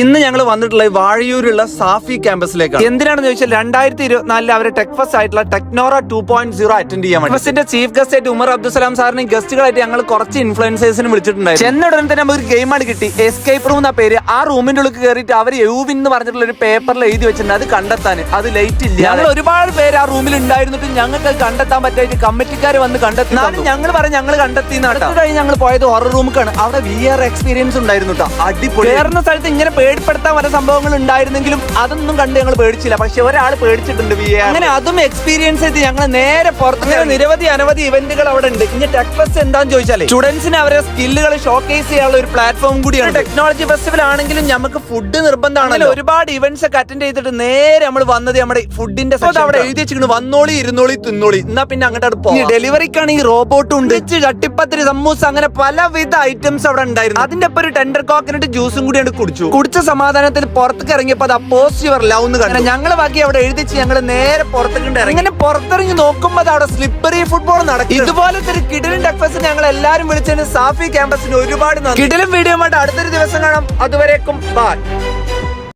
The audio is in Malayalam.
ഇന്ന് ഞങ്ങൾ വന്നിട്ടുള്ള വാഴയൂരുള്ള സാഫി ക്യാമ്പസിലേക്ക് എന്തിനാണെന്ന് ചോദിച്ചാൽ രണ്ടായിരത്തി ഇരുപത്തിനാലിൽ അവരെ ടെക് ഫസ്റ്റ് ആയിട്ടുള്ള ടെക്നോറ ടു പോയിന്റ് സീറോ അറ്റൻഡ് ചെയ്യാൻ വേണ്ടി. ഫസ്റ്റിന്റെ ചീഫ് ഗസ്റ്റ് ആയിട്ട് ഉമർ അബ്ദുസലാം സാറിനെ ഗസ്റ്റുകളായിട്ട് ഞങ്ങൾ കുറച്ച് ഇൻഫ്ലുവൻസേഴ്സിന് വിളിച്ചിട്ടുണ്ടായിരുന്നു. ചെന്ന ഉടനെ തന്നെ നമുക്ക് ഗെയിമാണ് കിട്ടി. എസ്കേപ്പ് റൂം എന്ന പേര്. ആ റൂമിന്റെ ഉള്ളിൽ കയറിയിട്ട് അവർ യൂവിൻ എന്ന് പറഞ്ഞിട്ടുള്ള ഒരു പേപ്പറിൽ എഴുതി വെച്ചിട്ടുണ്ട്. അത് കണ്ടെത്താൻ. അത് ലൈറ്റ് ഇല്ല. ഞങ്ങൾ ഒരുപാട് പേര് ആ റൂമിൽ ഉണ്ടായിരുന്നിട്ട് ഞങ്ങൾക്ക് കണ്ടെത്താൻ പറ്റായിട്ട് കമ്മിറ്റിക്കാർ വന്ന് കണ്ടെത്തി ഞങ്ങൾ പറഞ്ഞ് ഞങ്ങൾ കണ്ടെത്തി കഴിഞ്ഞ് ഞങ്ങൾ പോയത് ഹൊറർ റൂമുക്കാണ് അവിടെ വി ആർ എക്സ്പീരിയൻസ് ഉണ്ടായിരുന്നു കേട്ടോ അടിപൊളി. കയറുന്ന സ്ഥലത്ത് ഇങ്ങനെ പേടിപ്പെടുത്താൻ വരെ സംഭവങ്ങൾ ഉണ്ടായിരുന്നെങ്കിലും അതൊന്നും കണ്ട് ഞങ്ങൾ പേടിച്ചില്ല. പക്ഷെ ഒരാൾ പേടിച്ചിട്ടുണ്ട് വി അങ്ങനെ അതും എക്സ്പീരിയൻസ് ചെയ്ത് ഞങ്ങൾ നേരെ പുറത്ത് നിരവധി അനവധി ഇവന്റുകൾ അവിടെ ഉണ്ട്. ഇനി ടെക് ഫെസ്റ്റ് എന്താന്ന് ചോദിച്ചാൽ സ്റ്റുഡൻസിന് അവരെ സ്കില്ലുകൾ ഷോക്കേസ് ചെയ്യാനുള്ള ഒരു പ്ലാറ്റ്ഫോം കൂടിയാണ്. ടെക്നോളജി ഫെസ്റ്റിവൽ ആണെങ്കിലും നമുക്ക് ഫുഡ് നിർബന്ധമാണല്ലോ. ഒരുപാട് ഇവന്റ്സ് ഒക്കെ അറ്റൻഡ് ചെയ്തിട്ട് നേരെ നമ്മൾ വന്നത് നമ്മുടെ ഫുഡിന്റെ അവിടെ എഴുതി വെച്ചിട്ട് വന്നോളി ഇരുന്നോളി തിന്നോളി. എന്നാ പിന്നെ അങ്ങോട്ട് പോകും ഡെലിവറിക്കാണ് ഈ റോബോട്ട് ഉണ്ട്. കട്ടിപ്പത്തിരി ചട്ടിപ്പത്തിരി സമൂസ അങ്ങനെ പലവിധ ഐറ്റംസ് അവിടെ ഉണ്ടായിരുന്നു. അതിന്റെ ഒപ്പം ഒരു ടെൻഡർ കോക്കനട്ട് ജ്യൂസും കൂടി കുടിച്ചു. കുടിച്ചു കുടിച്ച സമാധാനത്തിൽ പുറത്തേക്ക് ഇറങ്ങിയപ്പോ അത് പോസ്റ്റ് യുവർ ലവ് എന്ന് കണ്ടു. ഞങ്ങൾ ബാക്കി അവിടെ എഴുതിച്ച് ഞങ്ങൾ നേരെ പുറത്തേക്ക് ഇങ്ങനെ പുറത്തിറങ്ങി നോക്കുമ്പോൾ അത് അവിടെ സ്ലിപ്പറി ഫുട്ബോൾ നടക്കും. ഇതുപോലത്തെ ഒരു കിടിലൻ ടെക്ഫസ് ഞങ്ങൾ എല്ലാവരും വിളിച്ചതിന് സാഫി ക്യാമ്പസിന് ഒരുപാട് കിടിലൻ വീഡിയോ ആയിട്ട് അടുത്തൊരു ദിവസം കാണാം. അതുവരേക്കും ബൈ